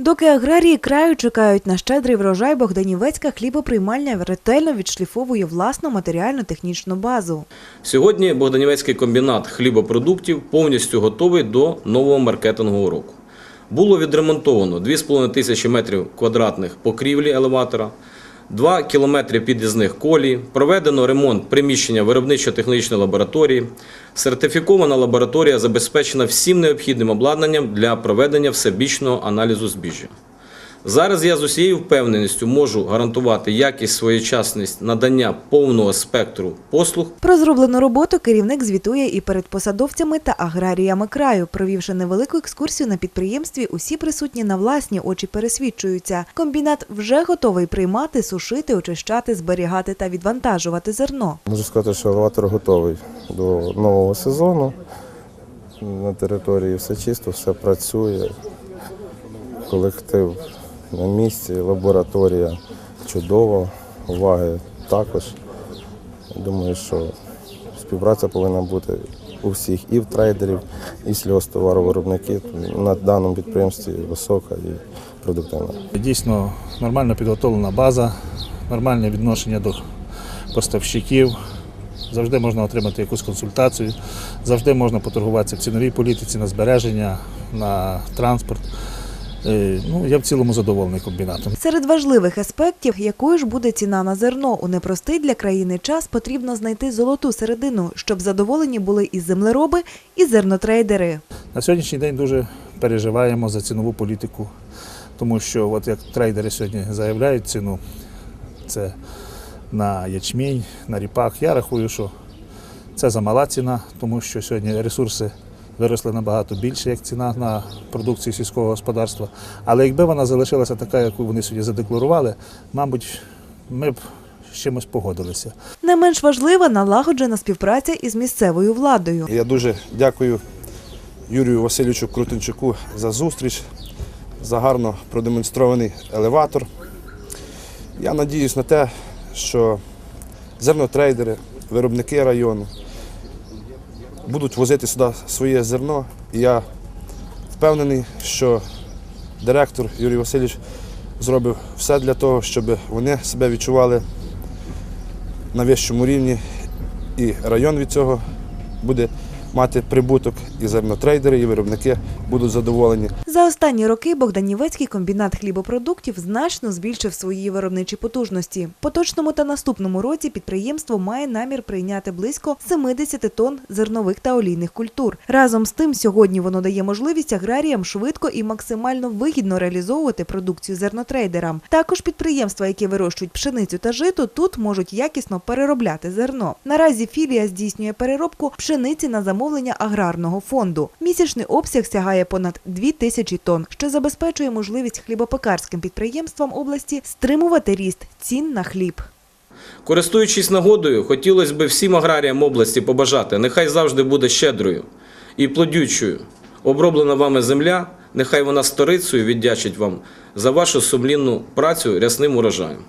Доки аграрії краю чекають на щедрий врожай, Богданівецька хлібоприймальня ретельно відшліфовує власну матеріально-технічну базу. Сьогодні Богданівецький комбінат хлібопродуктів повністю готовий до нового маркетингового року. Було відремонтовано 2,5 тисячі метрів квадратних покрівлі елеватора, 2 кілометри під'їзних колій, проведено ремонт приміщення виробничо-технічної лабораторії. Сертифікована лабораторія забезпечена всім необхідним обладнанням для проведення всебічного аналізу збіжжя. Зараз я з усією впевненістю можу гарантувати якість, своєчасність надання повного спектру послуг Про зроблену роботу керівник звітує і перед посадовцями та аграріями краю. Провівши невелику екскурсію на підприємстві, усі присутні на власні очі пересвідчуються. Комбінат вже готовий приймати, сушити, очищати, зберігати та відвантажувати зерно. Можу сказати, що елеватор готовий до нового сезону. На території все чисто, все працює. Колектив на місці, лабораторія чудова, уваги також. Думаю, що співпраця повинна бути у всіх і в трейдерів, і сільгосптоваровиробників. На даному підприємстві висока і продуктивна. Дійсно нормально підготовлена база, нормальне відношення до поставщиків. Завжди можна отримати якусь консультацію, завжди можна поторгуватися в ціновій політиці на збереження, на транспорт. Е, Ну, я в цілому задоволений комбінатом. Серед важливих аспектів, якою ж буде ціна на зерно у непростий для країни час, потрібно знайти золоту середину, щоб задоволені були і землероби, і зернотрейдери. На сьогоднішній день дуже переживаємо за цінову політику, тому що, от як трейдери сьогодні заявляють ціну, це на ячмінь, на ріпак. Я рахую, що це замала ціна, тому що сьогодні ресурси виросли набагато більше, як ціна на продукцію сільського господарства. Але якби вона залишилася така, яку вони сьогодні задекларували, мабуть, ми б з чимось погодилися. Не менш важлива налагоджена співпраця із місцевою владою. Я дуже дякую Юрію Васильовичу Крутенчуку за зустріч, за гарно продемонстрований елеватор. Я надіюсь на те, що зернотрейдери, виробники району будуть возити сюди своє зерно. І я впевнений, що директор Юрій Васильович зробив все для того, щоб вони себе відчували на вищому рівні, і район від цього буде мати прибуток, і зернотрейдери, і виробники будуть задоволені. За останні роки Богданівецький комбінат хлібопродуктів значно збільшив свої виробничі потужності. Поточному та наступному році підприємство має намір прийняти близько 70 тонн зернових та олійних культур. Разом з тим, сьогодні воно дає можливість аграріям швидко і максимально вигідно реалізовувати продукцію зернотрейдерам. Також підприємства, які вирощують пшеницю та жито, тут можуть якісно переробляти зерно. Наразі філія здійснює переробку пшениці на замовлення аграрного фонду. Місячний обсяг сягає понад 2 тисячі тонн, що забезпечує можливість хлібопекарським підприємствам області стримувати ріст цін на хліб. Користуючись нагодою, хотілося б всім аграріям області побажати, нехай завжди буде щедрою і плодючою. Оброблена вами земля, нехай вона сторицею віддячить вам за вашу сумлінну працю рясним урожаєм.